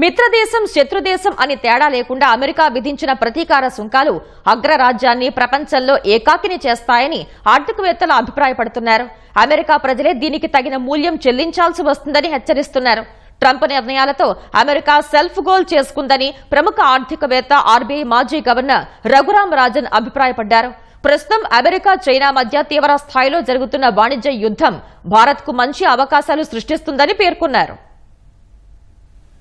మిత్రదేశం శత్రుదేశం అని తేడా లేకుండా అమెరికా విధించిన ప్రతీకార సుంకాలు అగ్రరాజ్యాన్ని ప్రపంచంలో ఏకాకిని చేస్తాయని ఆర్థికవేత్తలు అభిప్రాయపడుతున్నారు. అమెరికా ప్రజలే దీనికి తగిన మూల్యం చెల్లించాల్సి వస్తుందని హెచ్చరిస్తున్నారు. ట్రంప్ నిర్ణయాలతో అమెరికా సెల్ఫ్ గోల్ చేసుకుందని ప్రముఖ ఆర్థికవేత్త ఆర్బీఐ మాజీ గవర్నర్ రఘురామ్ రాజన్ అభిప్రాయపడ్డారు. ప్రస్తుతం అమెరికా చైనా మధ్య తీవ్ర స్థాయిలో జరుగుతున్న వాణిజ్య యుద్ధం భారత్కు మంచి అవకాశాలు సృష్టిస్తుందని పేర్కొన్నారు.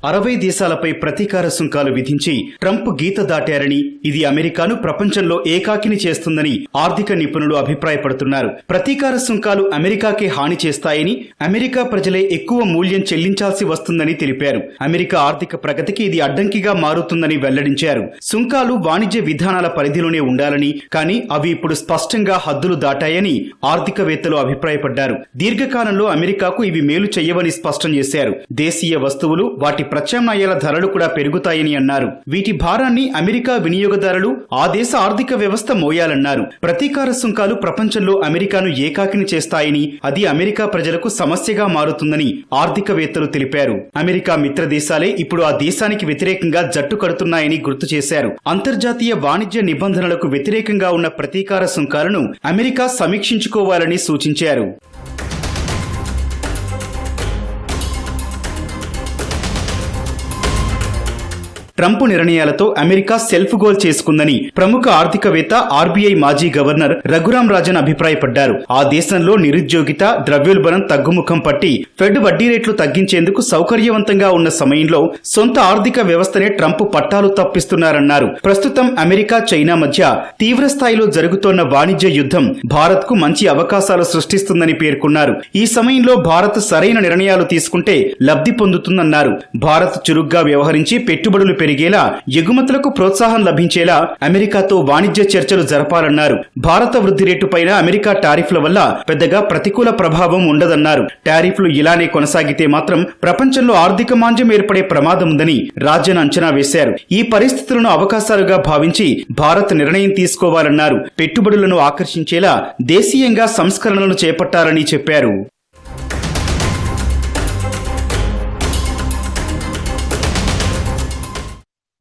అరవై దేశాలపై ప్రతీకార సుంకాలు విధించి ట్రంప్ గీత దాటారని ఇది అమెరికాను ప్రపంచంలో ఏకాకిని చేస్తుందని ఆర్థిక నిపుణులు అభిప్రాయపడుతున్నారు. ప్రతీకార సుంకాలు అమెరికాకే హాని చేస్తాయని అమెరికా ప్రజలే ఎక్కువ మూల్యం చెల్లించాల్సి వస్తుందని తెలిపారు. అమెరికా ఆర్థిక ప్రగతికి ఇది అడ్డంకిగా మారుతుందని వెల్లడించారు. సుంకాలు వాణిజ్య విధానాల పరిధిలోనే ఉండాలని కానీ అవి ఇప్పుడు స్పష్టంగా హద్దులు దాటాయని ఆర్థికవేత్తలు అభిప్రాయపడ్డారు. దీర్ఘకాలంలో అమెరికాకు ఇవి మేలు చెయ్యవని స్పష్టం చేశారు. దేశీయ వస్తువులు వాటి ప్రత్యామ్నాయాల ధరలు కూడా పెరుగుతాయని అన్నారు. వీటి భారాన్ని అమెరికా వినియోగదారులు ఆ దేశ ఆర్థిక వ్యవస్థ మోయాలన్నారు. ప్రతీకార సుంకాలు ప్రపంచంలో అమెరికాను ఏకాకిని చేస్తాయని అది అమెరికా ప్రజలకు సమస్యగా మారుతుందని ఆర్థికవేత్తలు తెలిపారు. అమెరికా మిత్ర దేశాలే ఇప్పుడు ఆ దేశానికి వ్యతిరేకంగా జట్టు కడుతున్నాయని గుర్తు చేశారు. అంతర్జాతీయ వాణిజ్య నిబంధనలకు వ్యతిరేకంగా ఉన్న ప్రతీకార సుంకాలను అమెరికా సమీక్షించుకోవాలని సూచించారు. ట్రంప్ నిర్ణయాలతో అమెరికా సెల్ఫ్ గోల్ చేసుకుందని ప్రముఖ ఆర్థికవేత్త ఆర్బీఐ మాజీ గవర్నర్ రఘురాం రాజన్ అభిప్రాయపడ్డారు. ఆ దేశంలో నిరుద్యోగిత ద్రవ్యోల్బణం తగ్గుముఖం పట్టి ఫెడ్ వడ్డీ రేట్లు తగ్గించేందుకు సౌకర్యవంతంగా ఉన్న సమయంలో సొంత ఆర్థిక వ్యవస్థనే ట్రంప్ పట్టాలు తప్పిస్తున్నారన్నారు. ప్రస్తుతం అమెరికా చైనా మధ్య తీవ్ర స్థాయిలో జరుగుతోన్న వాణిజ్య యుద్ధం భారత్కు మంచి అవకాశాలు సృష్టిస్తుందని పేర్కొన్నారు. ఈ సమయంలో భారత్ సరైన నిర్ణయాలు తీసుకుంటే లబ్ధి పొందుతుందన్నారు. భారత్ చురుగ్గా వ్యవహరించి పెట్టుబడులు పెరిగేలా ఎగుమతులకు ప్రోత్సాహం లభించేలా అమెరికాతో వాణిజ్య చర్చలు జరపాలన్నారు. భారత వృద్ధి రేటుపైన అమెరికా టారిఫ్ల వల్ల పెద్దగా ప్రతికూల ప్రభావం ఉండదన్నారు. టారిఫ్లు ఇలానే కొనసాగితే మాత్రం ప్రపంచంలో ఆర్థిక మాంద్యం ఏర్పడే ప్రమాదం ఉందని రాజన్ అంచనా వేశారు. ఈ పరిస్థితులను అవకాశాలుగా భావించి భారత్ నిర్ణయం తీసుకోవాలన్నారు. పెట్టుబడులను ఆకర్షించేలా దేశీయంగా సంస్కరణలు చేపట్టాలని చెప్పారు.